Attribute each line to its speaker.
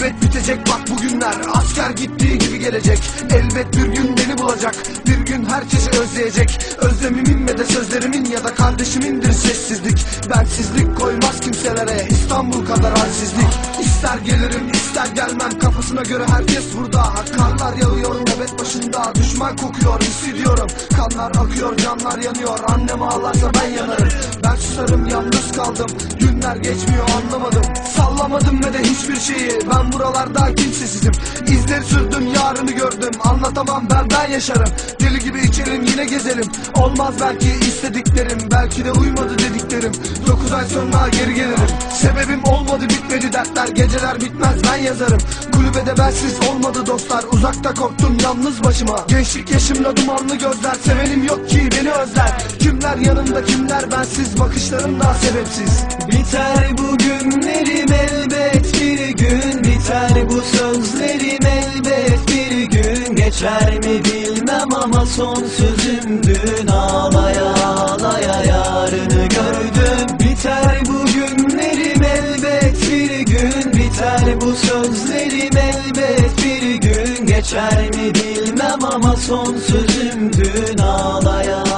Speaker 1: Elbet bitecek bak bugünler. Asker gittiği gibi gelecek. Elbet bir gün beni bulacak. Bir gün herkesi özleyecek. Özlemimin ve de sözlerimin ya da kardeşimindir sessizlik. Bensizlik koymaz kimselere. İstanbul kadar halsizlik. İster gelirim ister gelmem. Kafasına göre herkes burada. Karlar yağıyor nöbet başında. Düşman kokuyor hissediyorum. Kanlar akıyor canlar yanıyor. Annem ağlarsa ben yanarım. Ben susarım yalnız kaldım. Günler geçmiyor anlamadım Sallamadım ve de hiçbir şeyi. Ben buralarda kimsesizim İzleri sürdüm yarını gördüm. Anlatamam ben ben yaşarım. Deli gibi içelim yine gezelim Olmaz belki istediklerim. Belki de uymadı dediklerim. Dokuz ay sonra geri gelirim dertler Geceler bitmez ben yazarım. Kulübede bensiz olmadı dostlar Uzakta korktum yalnız başıma. Gençlik yaşımda dumanlı gözler Sevenim yok ki beni özler. Kimler yanımda kimler bensiz Bakışlarım daha sebepsiz.
Speaker 2: Biter bu günlerim elbet bir gün Biter bu sözlerim elbet bir gün Geçer mi bilmem ama son sözüm Yeter bu sözlerim elbet bir gün geçer mi bilmem ama son sözüm dün ağlayan